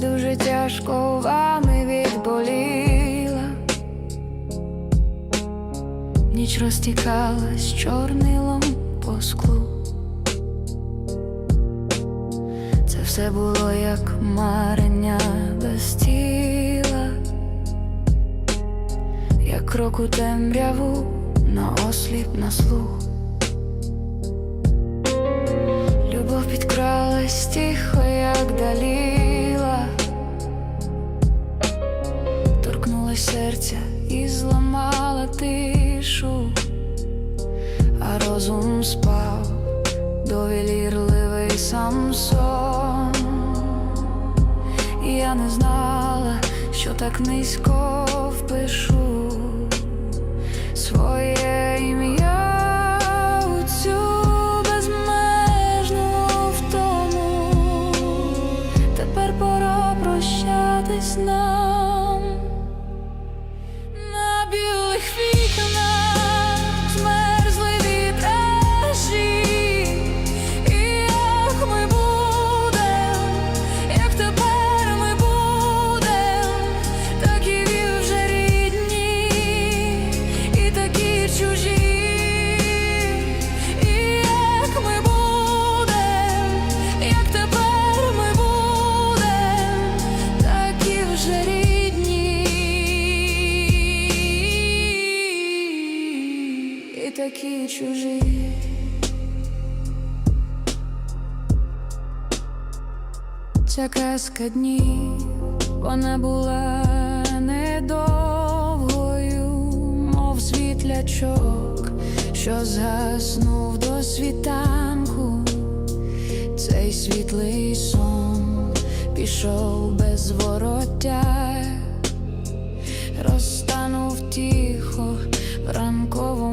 дуже тяжко вами відболіла. Ніч розтікалась чорнилом по склу. Це все було як марення без тіла, як крок у темряву на осліп на слух. Любов підкралась тихо, як даліла, зламала тишу, а розум спав, довілірливий Самсон. І я не знала, що так низько впишу такі чужі. Ця казка днів, вона була недовгою, мов світлячок, що згаснув до світанку. Цей світлий сон пішов без вороття, розтанув тихо в ранковому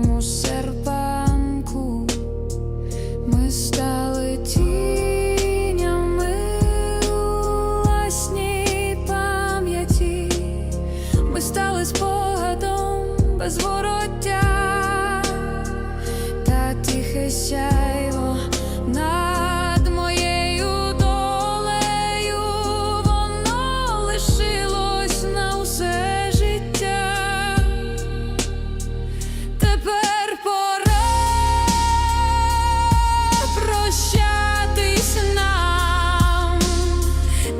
сяйво над моєю долею, воно лишилось на усе життя. Тепер пора прощатись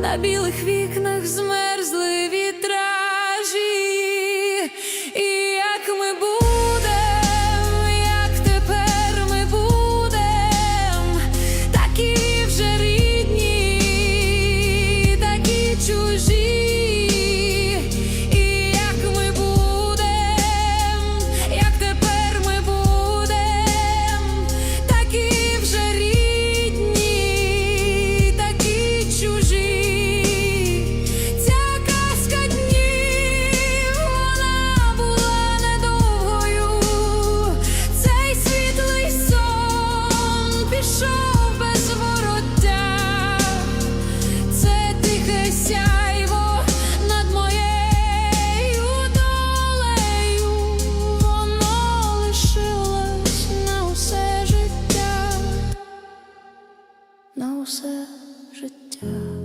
на білих вікнах змерзли вітражі, і як ми будемо. child.